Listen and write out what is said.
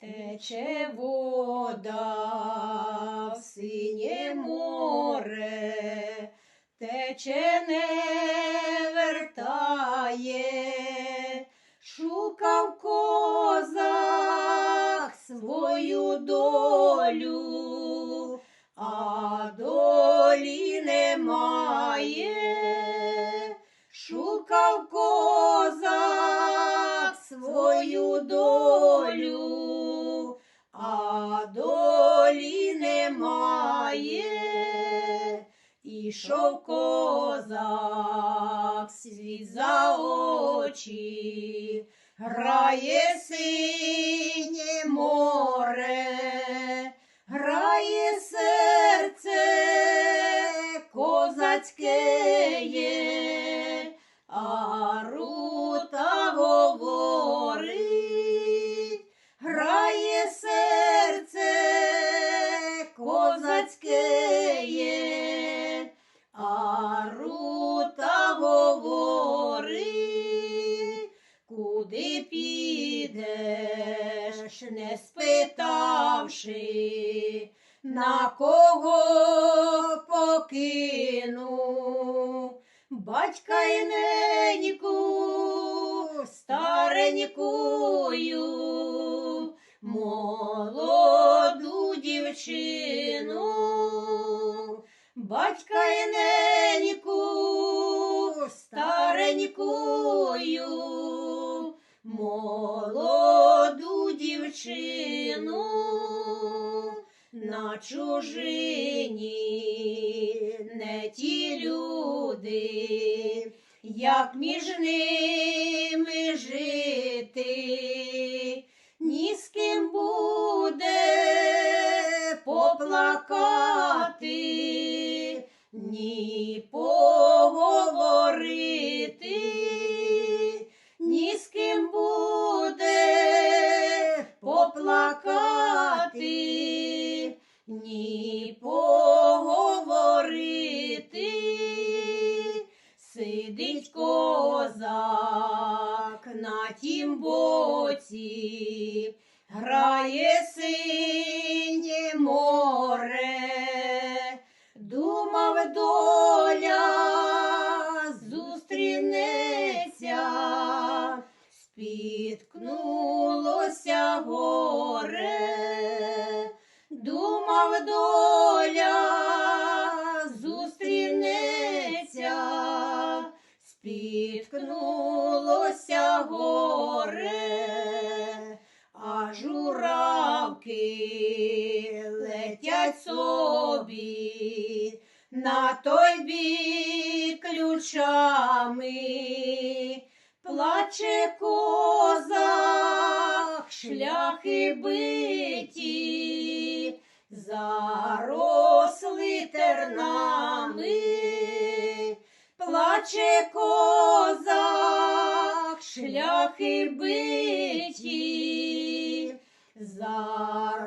Тече вода в синє море, тече не вертає, долі немає, ішов козак світ за очі, грає синє підеш, не спитавши, на кого покину, батька й неньку, старенькую, молоду дівчину, батька й неньку, старенькую, молоду на чужині не ті люди, як між ними жити, ні з ким буде поплакати, ні Сидить козак на тім боці, грає синє море, думав доля зустрінеться, спіткнулося горе, думав доля на той бік ключами, плаче козак, шляхи биті, заросли тернами, плаче козак, шляхи биті, заросли.